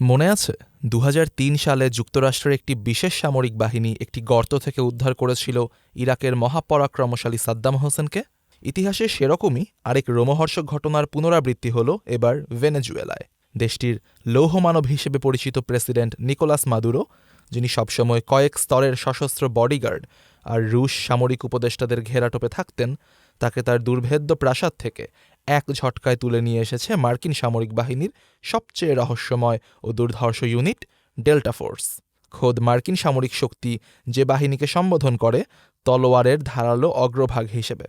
মনে আছে? দু হাজার তিন সালে যুক্তরাষ্ট্রের একটি বিশেষ সামরিক বাহিনী একটি গর্ত থেকে উদ্ধার করেছিল ইরাকের মহাপরাক্রমশালী সাদ্দাম হোসেনকে? ইতিহাসে সেরকমই আরেক রোমহর্ষক ঘটনার পুনরাবৃত্তি হল এবার ভেনেজুয়েলায়। দেশটির লৌহমানব হিসেবে পরিচিত প্রেসিডেন্ট নিকোলাস মাদুরো, যিনি সবসময় কয়েক স্তরের সশস্ত্র বডিগার্ড আর রুশ সামরিক উপদেষ্টাদের ঘেরাটোপে থাকতেন, তাকে তার দুর্ভেদ্য প্রাসাদ থেকে এক ঝটকায় তুলে নিয়ে এসেছে মার্কিন সামরিক বাহিনীর সবচেয়ে রহস্যময় ও দুর্ধর্ষ ইউনিট, ডেল্টা ফোর্স। খোদ মার্কিন সামরিক শক্তি যে বাহিনীকে সম্বোধন করে, তলোয়ারের ধারালো অগ্রভাগ হিসেবে।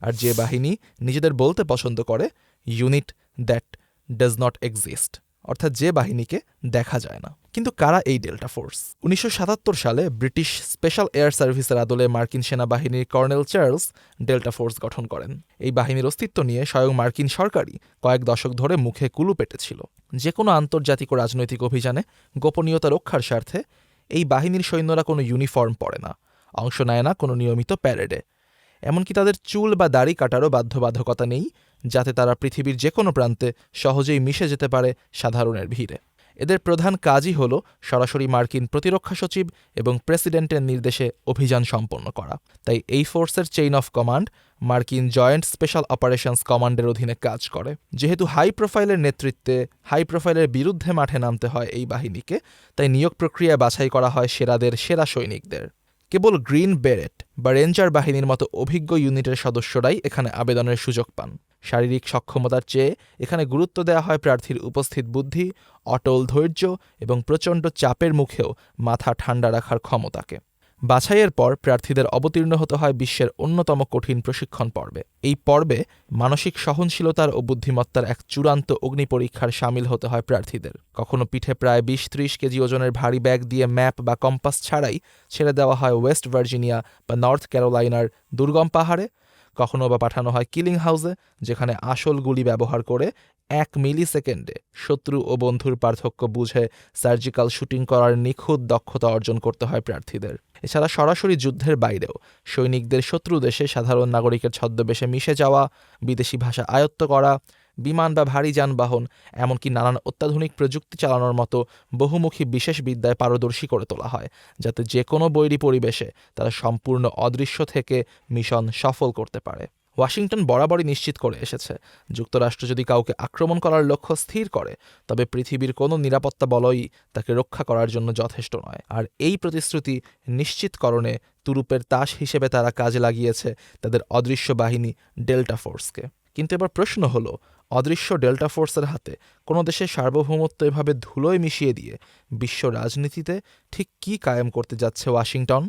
আর যে বাহিনী নিজেদের বলতে পছন্দ করে, unit that does not exist. অর্থাৎ যে বাহিনীকে দেখা যায় না। কিন্তু কারা এই ডেল্টা ফোর্স উনিশশো সাতাত্তর সালে ব্রিটিশ স্পেশাল এয়ার সার্ভিসের আদলে মার্কিন সেনাবাহিনীর কর্নেল চার্লস ডেল্টা ফোর্স গঠন করেন। এই বাহিনীর অস্তিত্ব নিয়ে স্বয়ং মার্কিন সরকারই কয়েক দশক ধরে মুখে কুলু পেটেছিল। যে কোনো আন্তর্জাতিক ও রাজনৈতিক অভিযানে গোপনীয়তা রক্ষার স্বার্থে এই বাহিনীর সৈন্যরা কোনো ইউনিফর্ম পরে না, অংশ নেয় না কোনো নিয়মিত প্যারেডে। এমনকি তাদের চুল বা দাড়ি কাটারও বাধ্যবাধকতা নেই যাতে তারা পৃথিবীর যে কোনো প্রান্তে সহজেই মিশে যেতে পারে সাধারণের ভিড়ে। এদের প্রধান কাজই হল সরাসরি মার্কিন প্রতিরক্ষা সচিব এবং প্রেসিডেন্টের নির্দেশে অভিযান সম্পন্ন করা। তাই এই ফোর্সের চেইন অফ কমান্ড মার্কিন জয়েন্ট স্পেশাল অপারেশনস কমান্ডের অধীনে কাজ করে। যেহেতু হাই প্রোফাইলের নেতৃত্বে, হাই প্রোফাইলের বিরুদ্ধে মাঠে নামতে হয় এই বাহিনীকে, তাই নিয়োগ প্রক্রিয়ায় বাছাই করা হয় সেরাদের সেরা সৈনিকদের। কেবল গ্রিন বেরেট বা রেঞ্জার বাহিনীর মতো অভিজ্ঞ ইউনিটের সদস্যরাই এখানে আবেদনের সুযোগ পান। শারীরিক সক্ষমতার চেয়ে এখানে গুরুত্ব দেওয়া হয় প্রার্থীর উপস্থিত বুদ্ধি, অটল ধৈর্য এবং প্রচণ্ড চাপের মুখেও মাথা ঠান্ডা রাখার ক্ষমতাকে। বাছাইয়ের পর প্রার্থীদের অবতীর্ণ হতে হয় বিশ্বের অন্যতম কঠিন প্রশিক্ষণ পর্বে। এই পর্বে মানসিক সহনশীলতার ও বুদ্ধিমত্তার এক চূড়ান্ত অগ্নি পরীক্ষার সামিল হতে হয় প্রার্থীদের। কখনো পিঠে প্রায় বিশ ত্রিশ কেজি ওজনের ভারী ব্যাগ দিয়ে ম্যাপ বা কম্পাস ছাড়াই ছেড়ে দেওয়া হয় ওয়েস্ট ভার্জিনিয়া বা নর্থ ক্যারোলাইনার দুর্গম পাহাড়ে, কখনো বা পাঠানো হয় কিলিং হাউসে, যেখানে আসল গুলি ব্যবহার করে এক মিলি সেকেন্ডে শত্রু ও বন্ধুর পার্থক্য বুঝে সার্জিক্যাল শুটিং করার নিখুঁত দক্ষতা অর্জন করতে হয় প্রার্থীদের। এছাড়া সরাসরি যুদ্ধের বাইরেও সৈনিকদের শত্রু দেশে সাধারণ নাগরিকের ছদ্মবেশে মিশে যাওয়া, বিদেশি ভাষা আয়ত্ত করা, বিমান বা ভারী যানবাহন, এমনকি নানান অত্যাধুনিক প্রযুক্তি চালানোর মতো বহুমুখী বিশেষ বিদ্যায় পারদর্শী করে তোলা হয়, যাতে যে কোনো বৈরী পরিবেশে তারা সম্পূর্ণ অদৃশ্য থেকে মিশন সফল করতে পারে। ওয়াশিংটন বরাবরই নিশ্চিত করে এসেছে। যুক্তরাষ্ট্র যদি কাউকে আক্রমণ করার লক্ষ্য স্থির করে, তবে পৃথিবীর কোনো নিরাপত্তা বলই তাকে রক্ষা করার জন্য যথেষ্ট নয়। আর এই প্রতিশ্রুতি নিশ্চিতকরণে তুরুপের তাস হিসেবে তারা কাজে লাগিয়েছে তাদের অদৃশ্য বাহিনী ডেল্টা ফোর্সকে। কিন্তু এবার প্রশ্ন হলো, অদৃশ্য ডেল্টা ফোর্সের হাতে কোনো দেশের সার্বভৌমত্ব এভাবে ধুলোয় মিশিয়ে দিয়ে বিশ্ব রাজনীতিতে ঠিক কী কায়েম করতে যাচ্ছে ওয়াশিংটন?